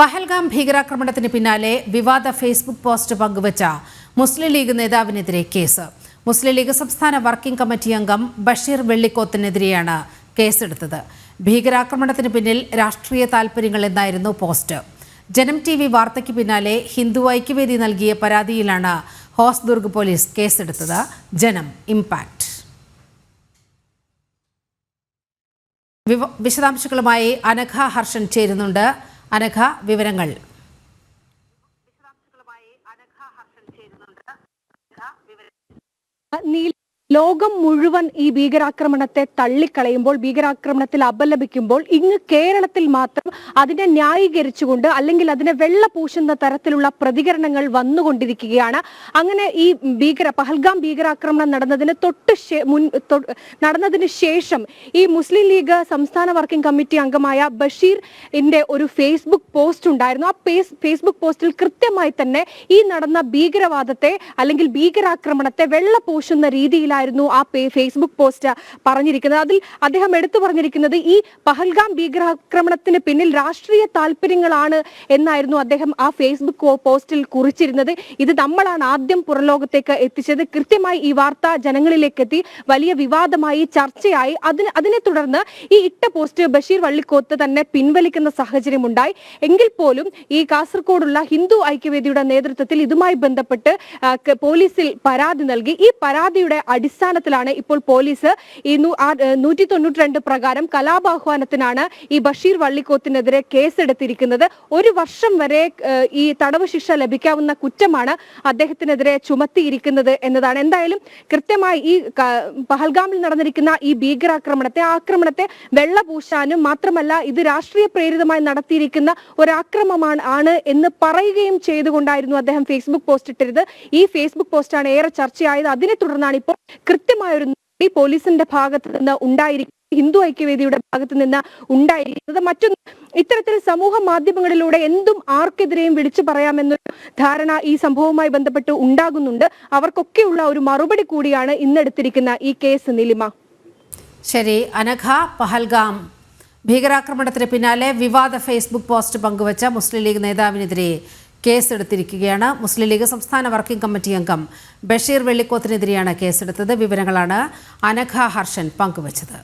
പഹൽഗാം ഭീകരാക്രമണത്തിന് പിന്നാലെ വിവാദ ഫേസ്ബുക്ക് പോസ്റ്റ് പങ്കുവച്ച മുസ്ലിം ലീഗ് നേതാവിനെതിരെ കേസ്. മുസ്ലിം ലീഗ് സംസ്ഥാന വർക്കിംഗ് കമ്മിറ്റി അംഗം ബഷീർ വെള്ളിക്കോത്തിനെതിരെയാണ് കേസെടുത്തത്. ഭീകരാക്രമണത്തിന് പിന്നിൽ രാഷ്ട്രീയ താൽപര്യങ്ങൾ എന്നായിരുന്നു പോസ്റ്റ്. ജനം ടി വി വാർത്തയ്ക്ക് പിന്നാലെ ഹിന്ദു ഐക്യവേദി നൽകിയ പരാതിയിലാണ് ഹോസ്ദുർഗ് പോലീസ് കേസെടുത്തത്. ജനം ഇംപാക്ട്. വിശദാംശങ്ങളുമായി അനഘ ഹർഷൻ ചേരുന്നുണ്ട്. അനഘ വിവരങ്ങൾ. നീ- ലോകം മുഴുവൻ ഈ ഭീകരാക്രമണത്തെ തള്ളിക്കളയുമ്പോൾ ഭീകരാക്രമണത്തിൽ അപലപിക്കുമ്പോൾ ഇങ്ങ് കേരളത്തിൽ മാത്രം അതിനെ ന്യായീകരിച്ചുകൊണ്ട് അല്ലെങ്കിൽ അതിനെ വെള്ള പൂശുന്ന തരത്തിലുള്ള പ്രതികരണങ്ങൾ വന്നുകൊണ്ടിരിക്കുകയാണ്. അങ്ങനെ ഈ ഭീകര പഹൽഗാം ഭീകരാക്രമണം നടന്നതിന് തൊട്ട് നടന്നതിന് ശേഷം ഈ മുസ്ലിം ലീഗ് സംസ്ഥാന വർക്കിംഗ് കമ്മിറ്റി അംഗമായ ബഷീറിന്റെ ഒരു ഫേസ്ബുക്ക് പോസ്റ്റ് ഉണ്ടായിരുന്നു. ആ ഫേസ്ബുക്ക് പോസ്റ്റിൽ കൃത്യമായി തന്നെ ഈ നടന്ന ഭീകരവാദത്തെ അല്ലെങ്കിൽ ഭീകരാക്രമണത്തെ വെള്ളപൂശുന്ന രീതിയിലായിരുന്നു ആ ഫേസ്ബുക്ക് പോസ്റ്റ് പറഞ്ഞിരിക്കുന്നത്. അതിൽ അദ്ദേഹം എടുത്തു പറഞ്ഞിരിക്കുന്നത് ഈ പഹൽഗാം ഭീകരാക്രമണത്തിന് പിന്നിൽ രാഷ്ട്രീയ താല്പര്യങ്ങളാണ് എന്നായിരുന്നു അദ്ദേഹം ആ ഫേസ്ബുക്ക് പോസ്റ്റിൽ കുറിച്ചിരുന്നത്. ഇത് നമ്മളാണ് ആദ്യം പുറലോകത്തേക്ക് എത്തിച്ചത്. കൃത്യമായി ഈ വാർത്ത ജനങ്ങളിലേക്ക് എത്തി വലിയ വിവാദമായി ചർച്ചയായി. അതിന് അതിനെ തുടർന്ന് ഈ ഇട്ട പോസ്റ്റ് ബഷീർ വള്ളിക്കോത്ത് തന്നെ പിൻവലിക്കുന്ന സാഹചര്യമുണ്ടായി. എങ്കിൽ പോലും ഈ കാസർഗോഡുള്ള ഹിന്ദു ഐക്യവേദിയുടെ നേതൃത്വത്തിൽ ഇതുമായി ബന്ധപ്പെട്ട് പോലീസിൽ പരാതി നൽകി. ഈ പരാതിയുടെ അടിസ്ഥാനത്തിലാണ് ഇപ്പോൾ പോലീസ് ഈ നൂറ്റി തൊണ്ണൂറ്റി രണ്ട് പ്രകാരം കലാപാഹ്വാനത്തിനാണ് ഈ ബഷീർ വള്ളിക്കോത്തിനെതിരെ കേസെടുത്തിരിക്കുന്നത്. ഒരു വർഷം വരെ ഈ തടവ് ശിക്ഷ ലഭിക്കാവുന്ന കുറ്റമാണ് അദ്ദേഹത്തിനെതിരെ ചുമത്തിയിരിക്കുന്നത് എന്നതാണ്. എന്തായാലും കൃത്യമായി ഈ പഹൽഗാമിൽ നടന്നിരിക്കുന്ന ഈ ഭീകരാക്രമണത്തെ ആക്രമണത്തെ വെള്ളപൂശാനും മാത്രമല്ല ഇത് രാഷ്ട്രീയ പ്രേരിതമായി നടത്തിയിരിക്കുന്ന ഒരാക്രമമാണ് ആണ് എന്ന് പറയുകയും ചെയ്തുകൊണ്ടായിരുന്നു അദ്ദേഹം ഫേസ്ബുക്ക് പോസ്റ്റ് ഇട്ടിരുന്നത്. ഈ ഫേസ്ബുക്ക് പോസ്റ്റാണ് ഏറെ ചർച്ചയായത്. അതിനെ തുടർന്നാണ് ഇപ്പോൾ കൃത്യമായ ഒരു നടപടി പോലീസിന്റെ ഭാഗത്ത് നിന്ന് ഉണ്ടായിരിക്കും. ഹിന്ദു ഐക്യവേദിയുടെ ഭാഗത്ത് നിന്ന് ഉണ്ടായിരിക്കുന്നത്. മറ്റൊന്ന് ഇത്തരത്തിൽ സമൂഹ മാധ്യമങ്ങളിലൂടെ എന്തും ആർക്കെതിരെയും വിളിച്ചു പറയാമെന്നൊരു ധാരണ ഈ സംഭവവുമായി ബന്ധപ്പെട്ട് ഉണ്ടാകുന്നുണ്ട്. അവർക്കൊക്കെയുള്ള ഒരു മറുപടി കൂടിയാണ് ഇന്നെടുത്തിരിക്കുന്ന ഈ കേസ് നിലിമ. ശരി അനഘ പഹൽഗാം. ഭീകരാക്രമണത്തിന് പിന്നാലെ വിവാദ ഫേസ്ബുക്ക് പോസ്റ്റ് പങ്കുവച്ച മുസ്ലിം ലീഗ് നേതാവിനെതിരെ കേസെടുത്തിരിക്കുകയാണ്. മുസ്ലിം ലീഗ് സംസ്ഥാന വർക്കിംഗ് കമ്മിറ്റി അംഗം ബഷീർ വെള്ളിക്കോത്തിനെതിരെയാണ് കേസെടുത്തത്. വിവരങ്ങളാണ് അനഘ ഹർഷൻ പങ്കുവച്ചത്.